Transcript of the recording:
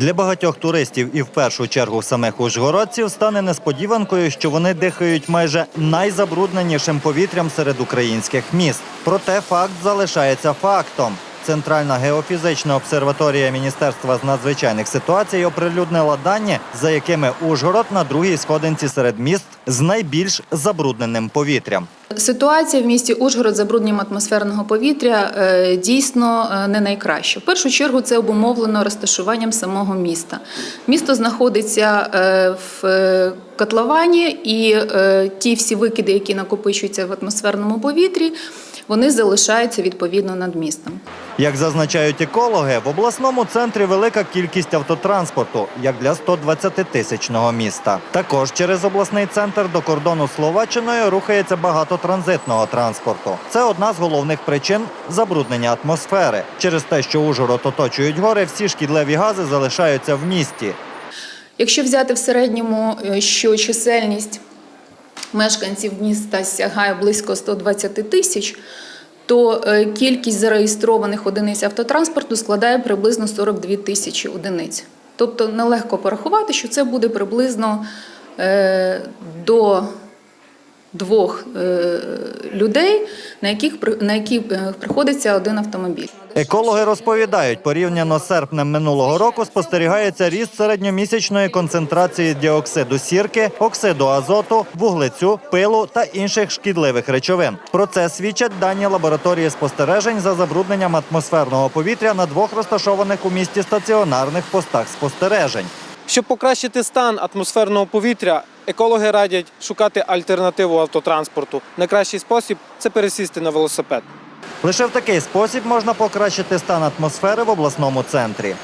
Для багатьох туристів і в першу чергу самих ужгородців стане несподіванкою, що вони дихають майже найзабрудненішим повітрям серед українських міст. Проте факт залишається фактом. Центральна геофізична обсерваторія Міністерства з надзвичайних ситуацій оприлюднила дані, за якими Ужгород на другій сходинці серед міст з найбільш забрудненим повітрям. Ситуація в місті Ужгород з забрудненням атмосферного повітря е, дійсно е, не найкраща. В першу чергу це обумовлено розташуванням самого міста. Місто знаходиться е, в котловані, і ті всі викиди, які накопичуються в атмосферному повітрі, вони залишаються відповідно над містом. Як зазначають екологи, в обласному центрі велика кількість автотранспорту, як для 120-тисячного міста. Також через обласний центр до кордону Словаччиною рухається багато транзитного транспорту. Це одна з головних причин забруднення атмосфери. Через те, що Ужгород оточують гори, всі шкідливі гази залишаються в місті. Якщо взяти в середньому, е, що чисельність мешканців міста сягає близько 120 тисяч, то е, кількість зареєстрованих одиниць автотранспорту складає приблизно 42 тисячі одиниць. Тобто нелегко порахувати, що це буде приблизно е, до двох е, людей, на яких на які приходиться один автомобіль. Екологи розповідають, порівняно з серпнем минулого року спостерігається ріст середньомісячної концентрації діоксиду сірки, оксиду азоту, вуглецю, пилу та інших шкідливих речовин. Про це свідчать дані лабораторії спостережень за забрудненням атмосферного повітря на двох розташованих у місті стаціонарних постах спостережень. Щоб покращити стан атмосферного повітря, екологи радять шукати альтернативу автотранспорту. Найкращий спосіб це пересісти на велосипед. Лише в такий спосіб можна покращити стан атмосфери в обласному центрі.